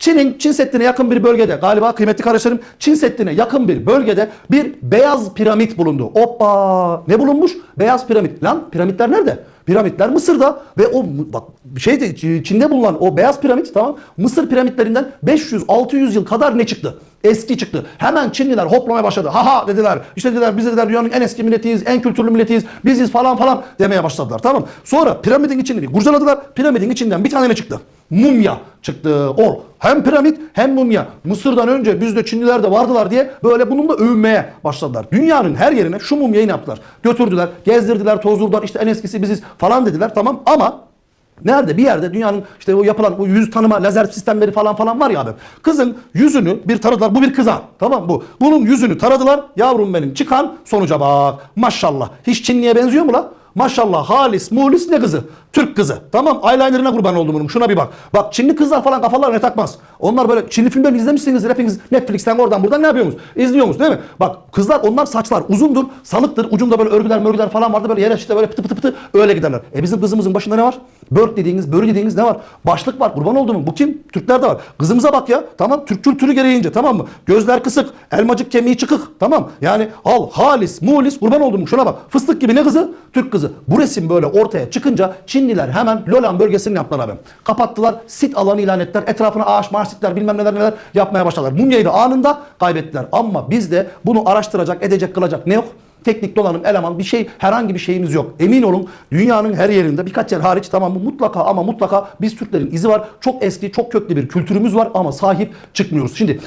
Çin'in Çin Seddi'ne yakın bir bölgede galiba kıymetli kardeşlerim Çin Seddi'ne yakın bir bölgede bir beyaz piramit bulundu. Hoppa ne bulunmuş? Beyaz piramit. Lan piramitler nerede? Piramitler Mısır'da ve o bak şeyde Çin'de bulunan o beyaz piramit tamam Mısır piramitlerinden 500-600 yıl kadar ne çıktı? Eski çıktı. Hemen Çinliler hoplamaya başladı. Ha ha dediler. İşte dediler biz dediler dünyanın en eski milletiyiz, en kültürlü milletiyiz. Biziz falan falan demeye başladılar. Tamam. Sonra piramidin içini kurcaladılar. Piramidin içinden bir tane ne çıktı? Mumya çıktı. O hem piramit hem mumya. Mısır'dan önce bizde Çinliler de vardılar diye böyle bununla övünmeye başladılar. Dünyanın her yerine şu mumyayı ne yaptılar? Götürdüler, gezdirdiler, tozdurdular. İşte en eskisi biziz falan dediler. Tamam ama Nerede? Bir yerde dünyanın işte o yapılan bu yüz tanıma lazer sistemleri falan falan var ya abi. Kızın yüzünü bir taradılar. Bu bir kıza. Tamam bu. Bunun yüzünü taradılar. Yavrum benim çıkan sonuca bak. Maşallah. Hiç Çinliye benziyor mu la? Maşallah halis mulis ne kızı? Türk kızı. Tamam eyelinerına kurban oldum bunun. Şuna bir bak. Bak Çinli kızlar falan kafalarına takmaz. Onlar böyle Çinli filmlerini izlemişsiniz hepiniz Netflix'ten oradan buradan ne yapıyorsunuz? İzliyorsunuz değil mi? Bak kızlar onlar saçlar uzundur, salıktır. Ucunda böyle örgüler mörgüler falan vardı. Böyle yere işte böyle pıtı pıtı pıtı öyle giderler. E bizim kızımızın başında ne var? Börk dediğiniz, börü dediğiniz ne var? Başlık var. Kurban oldu mu? Bu kim? Türklerde var. Kızımıza bak ya. Tamam. Türk kültürü gereğince tamam mı? Gözler kısık. Elmacık kemiği çıkık. Tamam. Yani al halis, mulis kurban oldum. Şuna bak. Fıstık gibi ne kızı? Türk kızı. Bu resim böyle ortaya çıkınca Çinliler hemen Lolan bölgesini yaptılar abi. Kapattılar. Sit alanı ilan ettiler. Etrafına ağaç, marşitler bilmem neler neler yapmaya başladılar. Mumyayı da anında kaybettiler. Ama bizde bunu araştıracak, edecek, kılacak ne yok? Teknik donanım, eleman bir şey herhangi bir şeyimiz yok. Emin olun dünyanın her yerinde birkaç yer hariç tamam mı mutlaka ama mutlaka biz Türklerin izi var. Çok eski, çok köklü bir kültürümüz var ama sahip çıkmıyoruz. Şimdi